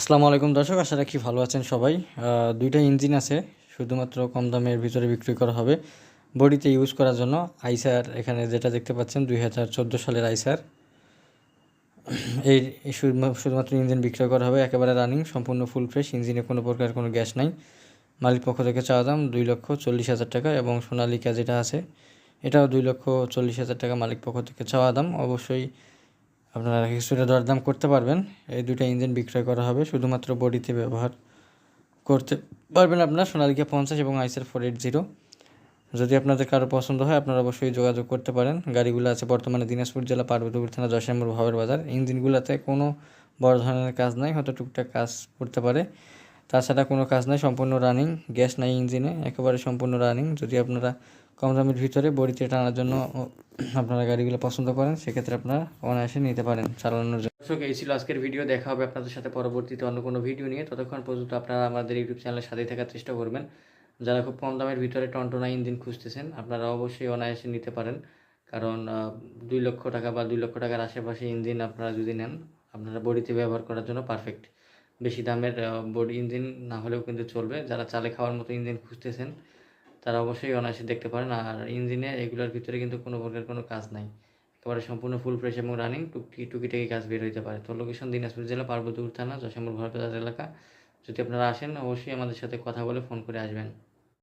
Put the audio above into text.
আসসালামু আলাইকুম দর্শক, আশা রাখি ভালো আছেন সবাই। দুইটা ইঞ্জিন আছে, শুধুমাত্র কম দামের ভিতরে বিক্রি করা হবে। বডিতে ইউজ করার জন্য আইসার, এখানে যেটা দেখতে পাচ্ছেন, দুই হাজার চোদ্দ সালের আইসার। এই শুধুমাত্র ইঞ্জিন বিক্রয় করা হবে, একেবারে রানিং সম্পূর্ণ ফুল ফ্রেশ ইঞ্জিনে কোনো প্রকার কোনো গ্যাস নাই। মালিক পক্ষ থেকে চাওয়া দাম দুই লক্ষ চল্লিশ হাজার টাকা এবং সোনালিকা যেটা আছে। এটাও দুই লক্ষ চল্লিশ হাজার টাকা মালিক পক্ষ থেকে চাওয়া দাম। অবশ্যই আপনারা কিছুটা দরদাম করতে পারবেন। এই দুইটা ইঞ্জিন বিক্রয় করা হবে, শুধুমাত্র বডিতে ব্যবহার করতে পারবেন আপনার সোনালিকা পঞ্চাশ এবং আইসের ফোর এইট জিরো। যদি আপনাদের কারও পছন্দ হয়, আপনারা অবশ্যই যোগাযোগ করতে পারেন। গাড়িগুলো আছে বর্তমানে দিনাজপুর জেলা পার্বতীপুর থানা জয়শ্যামপুর ভাবের বাজার। ইঞ্জিনগুলোতে কোনো বড় ধরনের কাজ নাই, হয়তো টুকটাক কাজ করতে পারে। তাছাড়া কোনো কাজ নাই, সম্পূর্ণ রানিং গ্যাস নাই ইঞ্জিনে, একেবারে সম্পূর্ণ রানিং যদি আপনারা কম দামের ভিতরে বডিতে টানার জন্য আপনারা গাড়িগুলো পছন্দ করেন, সেক্ষেত্রে আপনারা অনায়াসে নিতে পারেন চালানোর জন্য। দর্শক, এই ছিল আজকের ভিডিও। দেখা হবে আপনাদের সাথে পরবর্তীতে অন্য কোনো ভিডিও নিয়ে। ততক্ষণ পর্যন্ত আপনারা আমাদের ইউটিউব চ্যানেলের সাথেই থাকার চেষ্টা করবেন। যারা খুব কম দামের ভিতরে টনটনা ইঞ্জিন খুঁজতেছেন, আপনারা অবশ্যই অনায়াসে নিতে পারেন। কারণ দুই লক্ষ টাকা বা দুই লক্ষ টাকার আশেপাশে ইঞ্জিন আপনারা যদি নেন, আপনারা বডিতে ব্যবহার করার জন্য পারফেক্ট বেশি দামের বোর্ড ইঞ্জিন না হলেও কিন্তু চলবে। যারা চালে খাওয়ার মতো ইঞ্জিন খুঁজতেছেন, তারা অবশ্যই অনায়াসে দেখতে পারেন। আর ইঞ্জিনে এগুলোর ভিতরে কিন্তু কোনো প্রকার কোনো কাজ নাই। একেবারে সম্পূর্ণ ফুল ফ্রেশ এবং রানিং টুকি টুকিটাকি কাজ বের হইতে পারে। তো লোকেশন দিনাজপুর জেলা পার্বতীপুর থানা জয়শ্যামপুর ভরবাজার এলাকা। যদি আপনারা আসেন, অবশ্যই আমাদের সাথে কথা বলে ফোন করে আসবেন।